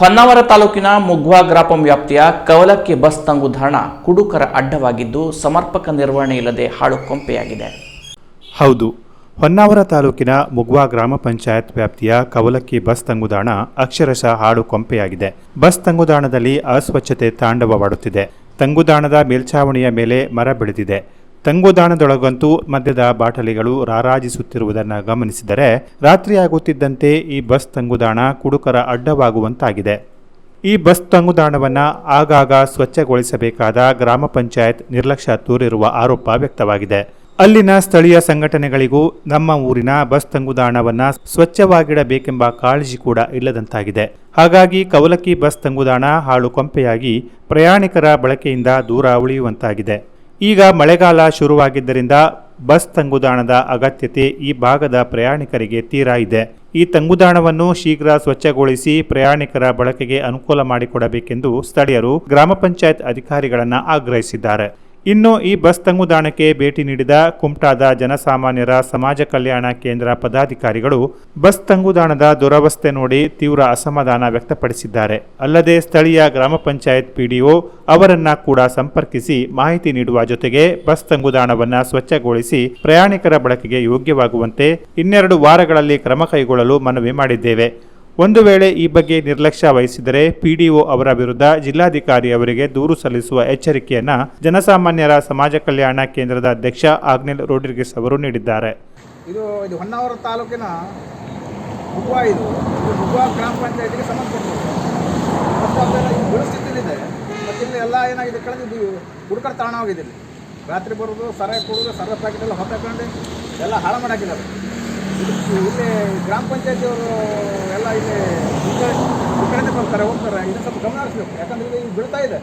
ಹೊನ್ನಾವರ ತಾಲೂಕಿನ ಮುಗ್ವಾ ಗ್ರಾಪಂ ವ್ಯಾಪ್ತಿಯ ಕವಲಕ್ಕಿ ಬಸ್ ತಂಗುದಾಣ ಕುಡುಕರ ಅಡ್ಡವಾಗಿದ್ದು ಸಮರ್ಪಕ ನಿರ್ವಹಣೆ ಇಲ್ಲದೆ ಹಾಳು ಕೊಂಪೆಯಾಗಿದೆ. ಹೌದು, ಹೊನ್ನಾವರ ತಾಲೂಕಿನ ಮುಗ್ವಾ ಗ್ರಾಮ ಪಂಚಾಯತ್ ವ್ಯಾಪ್ತಿಯ ಕವಲಕ್ಕಿ ಬಸ್ ತಂಗುದಾಣ ಅಕ್ಷರಶಃ ಹಾಳು ಕೊಂಪೆಯಾಗಿದೆ. ಬಸ್ ತಂಗುದಾಣದಲ್ಲಿ ಅಸ್ವಚ್ಛತೆ ತಾಂಡವವಾಡುತ್ತಿದೆ. ತಂಗುದಾಣದ ಮೇಲ್ಛಾವಣಿಯ ಮೇಲೆ ಮರ ಬೆಳೆದಿದೆ. ತಂಗುದಾಣದೊಳಗಂತೂ ಮದ್ಯದ ಬಾಟಲಿಗಳು ರಾರಾಜಿಸುತ್ತಿರುವುದನ್ನು ಗಮನಿಸಿದರೆ ರಾತ್ರಿಯಾಗುತ್ತಿದ್ದಂತೆ ಈ ಬಸ್ ತಂಗುದಾಣ ಕುಡುಕರ ಅಡ್ಡವಾಗುವಂತಾಗಿದೆ. ಈ ಬಸ್ ತಂಗುದಾಣವನ್ನು ಆಗಾಗ ಸ್ವಚ್ಛಗೊಳಿಸಬೇಕಾದ ಗ್ರಾಮ ಪಂಚಾಯತ್ ನಿರ್ಲಕ್ಷ್ಯ ತೋರಿರುವ ಆರೋಪ ವ್ಯಕ್ತವಾಗಿದೆ. ಅಲ್ಲಿನ ಸ್ಥಳೀಯ ಸಂಘಟನೆಗಳಿಗೂ ನಮ್ಮ ಊರಿನ ಬಸ್ ತಂಗುದಾಣವನ್ನು ಸ್ವಚ್ಛವಾಗಿಡಬೇಕೆಂಬ ಕಾಳಜಿ ಕೂಡ ಇಲ್ಲದಂತಾಗಿದೆ. ಹಾಗಾಗಿ ಕವಲಕ್ಕಿ ಬಸ್ ತಂಗುದಾಣ ಹಾಳು ಕೊಂಪೆಯಾಗಿ ಪ್ರಯಾಣಿಕರ ಬಳಕೆಯಿಂದ ದೂರ ಉಳಿಯುವಂತಾಗಿದೆ. ಈಗ ಮಳೆಗಾಲ ಶುರುವಾಗಿದ್ದರಿಂದ ಬಸ್ ತಂಗುದಾಣದ ಅಗತ್ಯತೆ ಈ ಭಾಗದ ಪ್ರಯಾಣಿಕರಿಗೆ ತೀರಾ ಇದೆ. ಈ ತಂಗುದಾಣವನ್ನು ಶೀಘ್ರ ಸ್ವಚ್ಛಗೊಳಿಸಿ ಪ್ರಯಾಣಿಕರ ಬಳಕೆಗೆ ಅನುಕೂಲ ಮಾಡಿಕೊಡಬೇಕೆಂದು ಸ್ಥಳೀಯರು ಗ್ರಾಮ ಪಂಚಾಯತ್ ಅಧಿಕಾರಿಗಳನ್ನು ಆಗ್ರಹಿಸಿದ್ದಾರೆ. ಇನ್ನು ಈ ಬಸ್ ತಂಗುದಾಣಕ್ಕೆ ಭೇಟಿ ನೀಡಿದ ಕುಮಟಾದ ಜನಸಾಮಾನ್ಯರ ಸಮಾಜ ಕಲ್ಯಾಣ ಕೇಂದ್ರ ಪದಾಧಿಕಾರಿಗಳು ಬಸ್ ತಂಗುದಾಣದ ದುರವಸ್ಥೆ ನೋಡಿ ತೀವ್ರ ಅಸಮಾಧಾನ ವ್ಯಕ್ತಪಡಿಸಿದ್ದಾರೆ. ಅಲ್ಲದೆ ಸ್ಥಳೀಯ ಗ್ರಾಮ ಪಂಚಾಯತ್ ಪಿಡಿಒ ಅವರನ್ನ ಕೂಡ ಸಂಪರ್ಕಿಸಿ ಮಾಹಿತಿ ನೀಡುವ ಜೊತೆಗೆ ಬಸ್ ತಂಗುದಾಣವನ್ನು ಸ್ವಚ್ಛಗೊಳಿಸಿ ಪ್ರಯಾಣಿಕರ ಬಳಕೆಗೆ ಯೋಗ್ಯವಾಗುವಂತೆ ಇನ್ನೆರಡು ವಾರಗಳಲ್ಲಿ ಕ್ರಮ ಕೈಗೊಳ್ಳಲು ಮನವಿ ಮಾಡಿದ್ದೇವೆ. ಒಂದು ವೇಳೆ ಈ ಬಗ್ಗೆ ನಿರ್ಲಕ್ಷ್ಯ ವಹಿಸಿದರೆ ಪಿಡಿಒ ಅವರ ವಿರುದ್ಧ ಜಿಲ್ಲಾಧಿಕಾರಿ ಅವರಿಗೆ ದೂರು ಸಲ್ಲಿಸುವ ಎಚ್ಚರಿಕೆಯನ್ನ ಜನಸಾಮಾನ್ಯರ ಸಮಾಜ ಕಲ್ಯಾಣ ಕೇಂದ್ರದ ಅಧ್ಯಕ್ಷ ಆಗ್ನೇಲ್ ರೋಡ್ರಿಗಿಸ್ ಅವರು ನೀಡಿದ್ದಾರೆ. ಇದು ಇದು ಹೊನ್ನಾವರ ತಾಲೂಕಿನ ಮುಗುವ ಇದು. ಇದು ಗ್ರಾಮ ಪಂಚಾಯತಿಗೆ ಸಂಬಂಧಪಟ್ಟಿದೆ ಮತ್ತು ಇಲ್ಲಿ ಎಲ್ಲ ಏನಾಗಿದೆ ಕಳೆದು ಹುಡುಕರ ತಾಣವಾಗಿದೆ ರಾತ್ರಿ ಬರೋದು, ಸರ ಕೊಡೋದು, ಸರ ಪ್ಯಾಕೆಟ್ ಎಲ್ಲ ಹೊತ್ತಕೊಂಡು ಎಲ್ಲ ಹಾಳು ಮಾಡಾಕಿದ್ದಾರೆ ಇಲ್ಲಿ ಗ್ರಾಮ ಪಂಚಾಯತಿಯವರು ಎಲ್ಲ ಇಲ್ಲಿ ಈ ಕಡೆ ಈ ಕಡೆನೇ ಬರ್ತಾರೆ, ಹೋಗ್ತಾರೆ. ಇದನ್ನು ಸ್ವಲ್ಪ ಗಮನ ಹರಿಸ್ಬೇಕು. ಯಾಕಂದರೆ ಇದು ಬೀಳ್ತಾ ಇದೆ.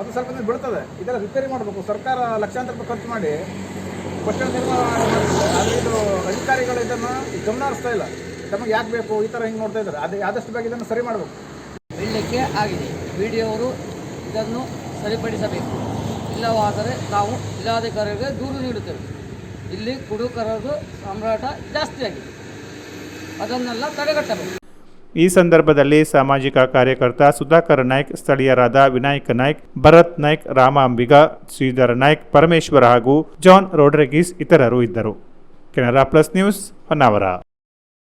ಅದು ಸ್ವಲ್ಪ ದಿನ ಬೀಳ್ತದೆ. ಇದೆಲ್ಲ ರಿಪೇರಿ ಮಾಡಬೇಕು. ಸರ್ಕಾರ ಲಕ್ಷಾಂತರ ರೂಪಾಯಿ ಖರ್ಚು ಮಾಡಿ ಕ್ವಶನ್ ನಿರ್ಮಾಣ ಆದರೆ ಇದು ಅಧಿಕಾರಿಗಳು ಇದನ್ನು ಗಮನ ಹರಿಸ್ತಾ ಇಲ್ಲ. ತಮಗೆ ಯಾಕೆ ಬೇಕು? ಈ ಥರ ಹಿಂಗೆ ನೋಡ್ತಾ ಇದ್ದಾರೆ. ಅದೇ ಆದಷ್ಟು ಬೇಗ ಇದನ್ನು ಸರಿ ಮಾಡಬೇಕು. ಬೀಳಲಿಕ್ಕೆ ಆಗಿದೆ. ಅವರು ಇದನ್ನು ಸರಿಪಡಿಸಬೇಕು. ಇಲ್ಲವಾದರೆ ನಾವು ಜಿಲ್ಲಾಧಿಕಾರಿಗಳಿಗೆ ದೂರು ನೀಡುತ್ತೇವೆ. ಇಲ್ಲಿ ಕುಡುಕರದು ಸಾಮ್ರಾಟ ಜಾಸ್ತಿ ಆಗಿದೆ. ಅದನ್ನೆಲ್ಲ ತಡೆಗಟ್ಟಬೇಕು. ಈ ಸಂದರ್ಭದಲ್ಲಿ ಸಾಮಾಜಿಕ ಕಾರ್ಯಕರ್ತ ಸುಧಾಕರ್ ನಾಯ್ಕ್, ಸ್ಥಳೀಯರಾದ ವಿನಾಯಕ ನಾಯ್ಕ್, ಭರತ್ ನಾಯ್ಕ್, ರಾಮ ಅಂಬಿಗ, ಶ್ರೀಧರ ನಾಯ್ಕ್, ಪರಮೇಶ್ವರ ಹಾಗೂ ಜಾನ್ ರೋಡ್ರಿಗೀಸ್ ಇತರರು ಇದ್ದರು. Canara plus news Honnavar.